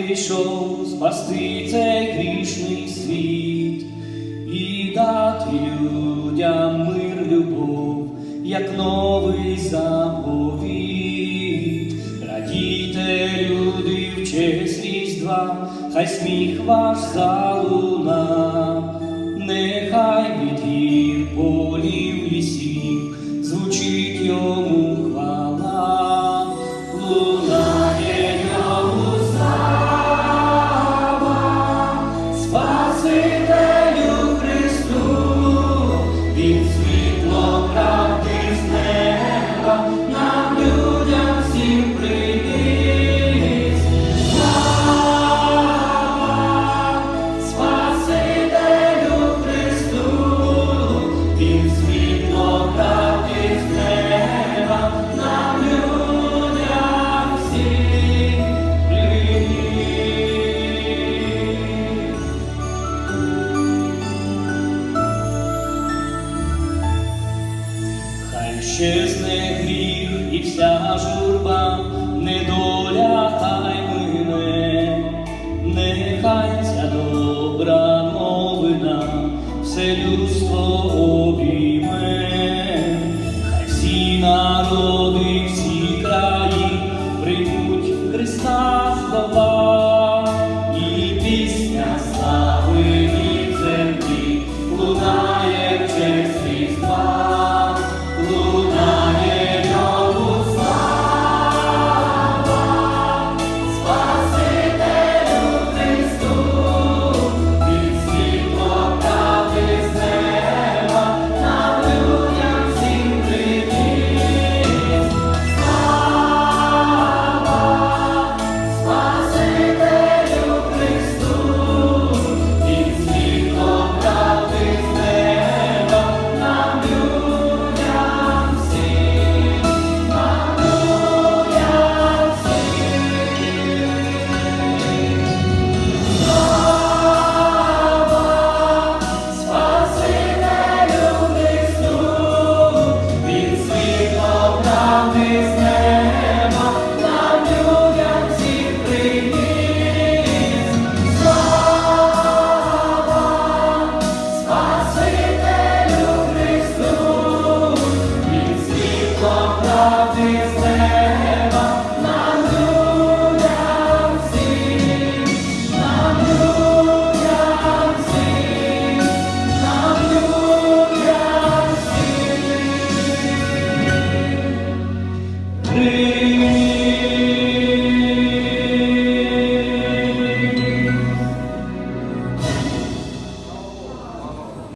прийшов спасти цей грішний світ і дати людям мир, любов, як новий заповіт. Радійте, люди, в честь Різдва, хай сміх ваш залуна, нехай від гір, полів, лісів звучить йому щезне гріх і вся журба, недоля хай мине, нехай ця добра новина, все людство обійме, хай всі народи, всі краї приймуть Христа. Jesus.